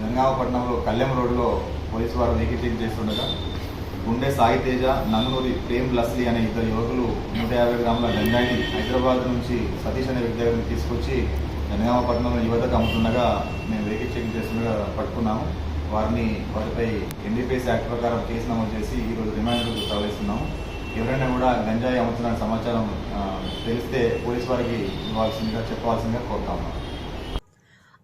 గంగామపట్నంలో కళ్యాణ్ రోడ్లో పోలీసు వారు vehicle check చేస్తుండగా గుండె సాయి తేజ నందనూరి ప్రేమ్ లస్లీ అనే ఇద్దరు యువకులు నూట యాభై గ్రాముల గంజాయిని హైదరాబాద్ నుంచి సతీష్ అనే వ్యక్తి దగ్గర తీసుకొచ్చి గంగామపట్నంలో యువతకు అమ్ముతుండగా మేము వెహికల్ చెక్ చేస్తుండగా పట్టుకున్నాము. వారిని వారిపై ఎన్డీపీఎస్ యాక్ట్ ప్రకారం కేసు నమోదు చేసి ఈరోజు రిమాండ్కు తరలిస్తున్నాము. ఎవరైనా కూడా గంజాయి అమ్ముతున్న సమాచారం తెలిస్తే పోలీస్ వారికి ఇవ్వాల్సిందిగా చెప్పాల్సిందిగా కోరుతా ఉన్నాం